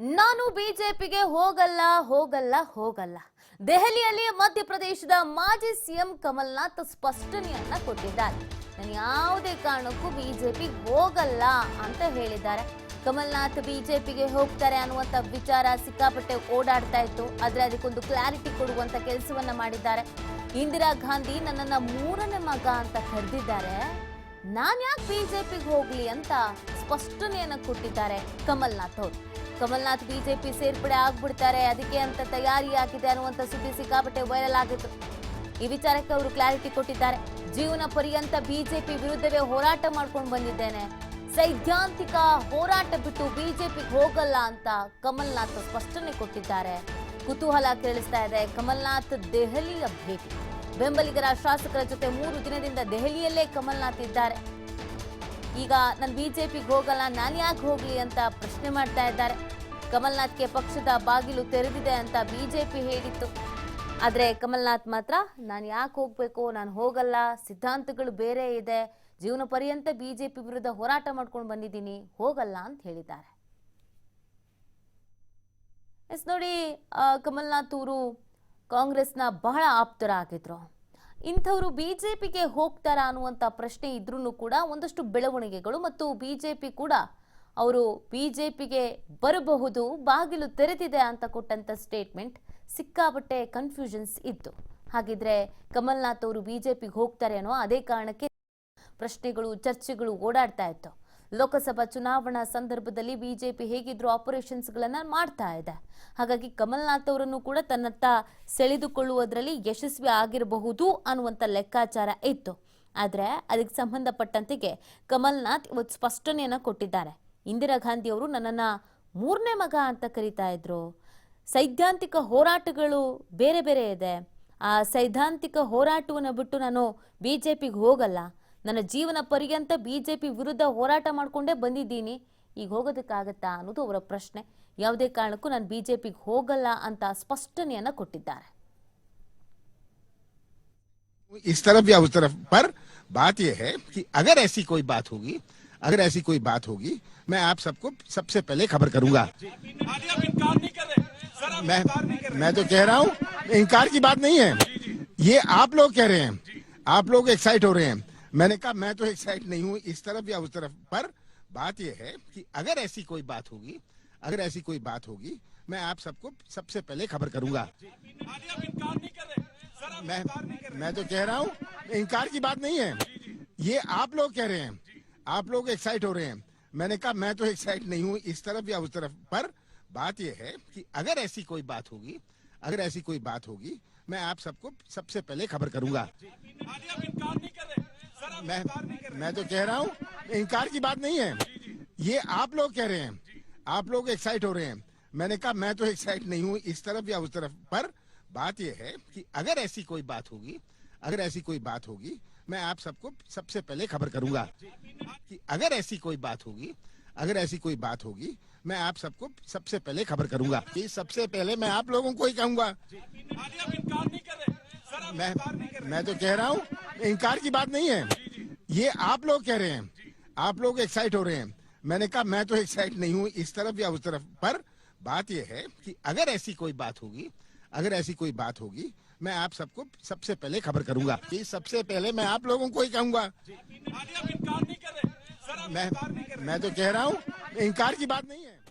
ನಾನು ಬಿಜೆಪಿಗೆ ಹೋಗಲ್ಲ ಹೋಗಲ್ಲ ಹೋಗಲ್ಲ. ದೆಹಲಿಯಲ್ಲಿ ಮಧ್ಯಪ್ರದೇಶದ ಮಾಜಿ ಸಿಎಂ ಕಮಲ್ನಾಥ್ ಸ್ಪಷ್ಟನೆಯನ್ನ ಕೊಟ್ಟಿದ್ದಾರೆ. ನಾನು ಯಾವುದೇ ಕಾರಣಕ್ಕೂ ಬಿಜೆಪಿಗೆ ಹೋಗಲ್ಲ ಅಂತ ಹೇಳಿದ್ದಾರೆ. ಕಮಲ್ನಾಥ್ ಬಿಜೆಪಿಗೆ ಹೋಗ್ತಾರೆ ಅನ್ನುವಂತ ವಿಚಾರ ಸಿಕ್ಕಾಪಟ್ಟೆ ಓಡಾಡ್ತಾ ಇತ್ತು. ಆದ್ರೆ ಅದಕ್ಕೊಂದು ಕ್ಲಾರಿಟಿ ಕೊಡುವಂತ ಕೆಲಸವನ್ನ ಮಾಡಿದ್ದಾರೆ. ಇಂದಿರಾ ಗಾಂಧಿ ನನ್ನನ್ನು ಮೂರನೇ ಮಗ ಅಂತ ಕರೆದಿದ್ದಾರೆ. ನಾನು ಯಾಕೆ ಬಿಜೆಪಿಗೆ ಹೋಗ್ಲಿ ಅಂತ ಸ್ಪಷ್ಟನೆಯನ್ನ ಕೊಟ್ಟಿದ್ದಾರೆ ಕಮಲ್ನಾಥ್ ಅವರು. ಕಮಲ್ನಾಥ್ ಬಿಜೆಪಿ ಸೇರ್ಪಡೆ ಆಗ್ಬಿಡ್ತಾರೆ, ಅದಕ್ಕೆ ಅಂತ ತಯಾರಿ ಆಗಿದೆ ಅನ್ನುವಂತ ಸುದ್ದಿ ಸಿಕ್ಕಾಪಟ್ಟೆ ವೈರಲ್ ಆಗಿತ್ತು. ಈ ವಿಚಾರಕ್ಕೆ ಅವರು ಕ್ಲಾರಿಟಿ ಕೊಟ್ಟಿದ್ದಾರೆ. ಜೀವನ ಪರ್ಯಂತ ಬಿಜೆಪಿ ವಿರುದ್ಧವೇ ಹೋರಾಟ ಮಾಡ್ಕೊಂಡು ಬಂದಿದ್ದೇನೆ. ಸೈದ್ಧಾಂತಿಕ ಹೋರಾಟ ಬಿಟ್ಟು ಬಿಜೆಪಿಗೆ ಹೋಗಲ್ಲ ಅಂತ ಕಮಲ್ನಾಥ್ ಸ್ಪಷ್ಟನೆ ಕೊಟ್ಟಿದ್ದಾರೆ. ಕುತೂಹಲ ಕೇಳಿಸ್ತಾ ಇದೆ. ಕಮಲ್ನಾಥ್ ದೆಹಲಿಯ ಭೇಟಿ. ಬೆಂಬಲಿಗರ ಶಾಸಕರ ಜೊತೆ ಮೂರು ದಿನದಿಂದ ದೆಹಲಿಯಲ್ಲೇ ಕಮಲ್ನಾಥ್ ಇದ್ದಾರೆ. ಈಗ ನಾನು ಬಿಜೆಪಿಗೆ ಹೋಗಲ್ಲ, ನಾನು ಯಾಕೆ ಹೋಗ್ಲಿ ಅಂತ ಪ್ರಶ್ನೆ ಮಾಡ್ತಾ ಇದ್ದಾರೆ. ಕಮಲ್ನಾಥ್ಗೆ ಪಕ್ಷದ ಬಾಗಿಲು ತೆರೆದಿದೆ ಅಂತ ಬಿಜೆಪಿ ಹೇಳಿತ್ತು. ಆದರೆ ಕಮಲ್ನಾಥ್ ಮಾತ್ರ, ನಾನು ಯಾಕೆ ಹೋಗಬೇಕು, ನಾನು ಹೋಗಲ್ಲ, ಸಿದ್ಧಾಂತಗಳು ಬೇರೆ ಇದೆ, ಜೀವನ ಪರ್ಯಂತ ಬಿಜೆಪಿ ವಿರುದ್ಧ ಹೋರಾಟ ಮಾಡ್ಕೊಂಡು ಬಂದಿದ್ದೀನಿ, ಹೋಗಲ್ಲ ಅಂತ ಹೇಳಿದ್ದಾರೆ. ಎಸ್ ನೋಡಿ ಕಮಲ್ನಾಥ್ ಅವರು ಕಾಂಗ್ರೆಸ್ನ ಬಹಳ ಆಪ್ತರಾಗಿದ್ರು. ಇಂಥವರು ಬಿಜೆಪಿಗೆ ಹೋಗ್ತಾರಾ ಅನ್ನುವಂಥ ಪ್ರಶ್ನೆ ಇದ್ರೂ ಕೂಡ ಒಂದಷ್ಟು ಬೆಳವಣಿಗೆಗಳು ಮತ್ತು ಬಿಜೆಪಿ ಕೂಡ ಅವರು ಬಿಜೆಪಿಗೆ ಬರಬಹುದು, ಬಾಗಿಲು ತೆರೆದಿದೆ ಅಂತ ಕೊಟ್ಟಂತ ಸ್ಟೇಟ್ಮೆಂಟ್ ಸಿಕ್ಕಾಪಟ್ಟೆ ಕನ್ಫ್ಯೂಷನ್ಸ್ ಇತ್ತು. ಹಾಗಿದ್ರೆ ಕಮಲ್ನಾಥ್ ಅವರು ಬಿಜೆಪಿಗೆ ಹೋಗ್ತಾರೆ ಅನ್ನೋ ಅದೇ ಕಾರಣಕ್ಕೆ ಪ್ರಶ್ನೆಗಳು, ಚರ್ಚೆಗಳು ಓಡಾಡ್ತಾ ಇತ್ತು. ಲೋಕಸಭಾ ಚುನಾವಣಾ ಸಂದರ್ಭದಲ್ಲಿ ಬಿಜೆಪಿ ಹೇಗಿದ್ರು ಆಪರೇಷನ್ಸ್ಗಳನ್ನು ಮಾಡ್ತಾ ಇದೆ. ಹಾಗಾಗಿ ಕಮಲ್ನಾಥ್ ಅವರನ್ನು ಕೂಡ ತನ್ನತ್ತ ಸೆಳೆದುಕೊಳ್ಳುವುದರಲ್ಲಿ ಯಶಸ್ವಿ ಆಗಿರಬಹುದು ಅನ್ನುವಂಥ ಲೆಕ್ಕಾಚಾರ ಇತ್ತು. ಆದರೆ ಅದಕ್ಕೆ ಸಂಬಂಧಪಟ್ಟಂತೆಗೆ ಕಮಲ್ನಾಥ್ ಇವತ್ತು ಸ್ಪಷ್ಟನೆಯನ್ನು ಕೊಟ್ಟಿದ್ದಾರೆ. ಇಂದಿರಾ ಗಾಂಧಿ ಅವರು ನನ್ನನ್ನ ಮೂರನೇ ಮಗ ಅಂತ ಕರೀತಾ ಇದ್ರು. ಸೈದ್ಧಾಂತಿಕ ಹೋರಾಟಗಳು ಬೇರೆ ಬೇರೆ ಇದೆ. ಆ ಸೈದ್ಧಾಂತಿಕ ಹೋರಾಟವನ್ನು ಬಿಟ್ಟು ನಾನು ಬಿಜೆಪಿಗೆ ಹೋಗಲ್ಲ. ನನ್ನ ಜೀವನ ಪರ್ಯಂತ ಬಿಜೆಪಿ ವಿರುದ್ಧ ಹೋರಾಟ ಮಾಡ್ಕೊಂಡೇ ಬಂದಿದ್ದೀನಿ ಈಗ ಹೋಗೋದಕ್ಕಾಗತ್ತಾ ಅನ್ನೋದು ಅವರ ಪ್ರಶ್ನೆ ಯಾವುದೇ ಕಾರಣಕ್ಕೂ ನಾನು ಬಿಜೆಪಿಗೆ ಹೋಗಲ್ಲ ಅಂತ ಸ್ಪಷ್ಟನೆಯನ್ನ ಕೊಟ್ಟಿದ್ದಾರೆ इस तरफ या उस तरफ पर बात यह है कि अगर ऐसी कोई बात होगी अगर ऐसी कोई बात होगी मैं आप सबको सबसे पहले खबर करूंगा आलिया अब इनकार नहीं कर रहे सर आप मैं इनकार नहीं कर रहे मैं तो कह रहा हूं इनकार की बात नहीं है ये आप लोग कह रहे हैं आप लोग एक्साइट हो रहे हैं मैंने कहा, मैं तो एक्साइट नहीं हूँ, इस तरफ़ या उस तरफ़। पर बात यह है कि अगर ऐसी कोई बात होगी, अगर ऐसी कोई बात होगी, मैं आप सबको सबसे पहले खबर करूँगा। मैं मैं तो कह रहा हूँ, इनकार की बात नहीं है। ये आप लोग कह रहे हैं, आप लोग एक्साइट हो रहे हैं। मैंने कहा, मैं तो एक्साइट नहीं हूँ, इस तरफ़ या उस तरफ़। पर बात यह है कि अगर ऐसी कोई बात होगी, अगर ऐसी कोई बात होगी, मैं आप सबको सबसे पहले खबर करूँगा आलिया अब इनकार नहीं कर रहे सर आप मैं मैं तो कह रहा हूँ इनकार की बात नहीं है। ये आप लोग कह रहे हैं। आप लोग एक्साइट हो रहे हैं। मैंने कहा मैं तो एक्साइट नहीं हूँ इस तरफ़ या उस तरफ़ पर। बात यह है कि अगर ऐसी कोई बात होगी अगर ऐसी कोई बात होगी मैं आप सबको सबसे पहले खबर करूँगा कि अगर ऐसी कोई बात होगी अगर ऐसी कोई बात होगी मैं आप सबको सबसे पहले खबर करूँगा कि सबसे पहले मैं आप लोगों को ही कहूँगा। मैं मैं तो कह रहा हूँ इनकार की बात नहीं है। ये आप लोग कह रहे हैं। आप लोग एक्साइट हो रहे हैं। मैंने कहा मैं तो एक्साइट नहीं हूँ इस तरफ़ या उस तरफ़ पर। बात यह है कि अगर ऐसी कोई बात होगी अगर ऐसी कोई बात होगी मैं आप सबको सबसे पहले खबर करूँगा कि सबसे पहले मैं आप लोगों को ही कहूँगा। मैं मैं तो कह रहा हूँ इनकार की बात नहीं है।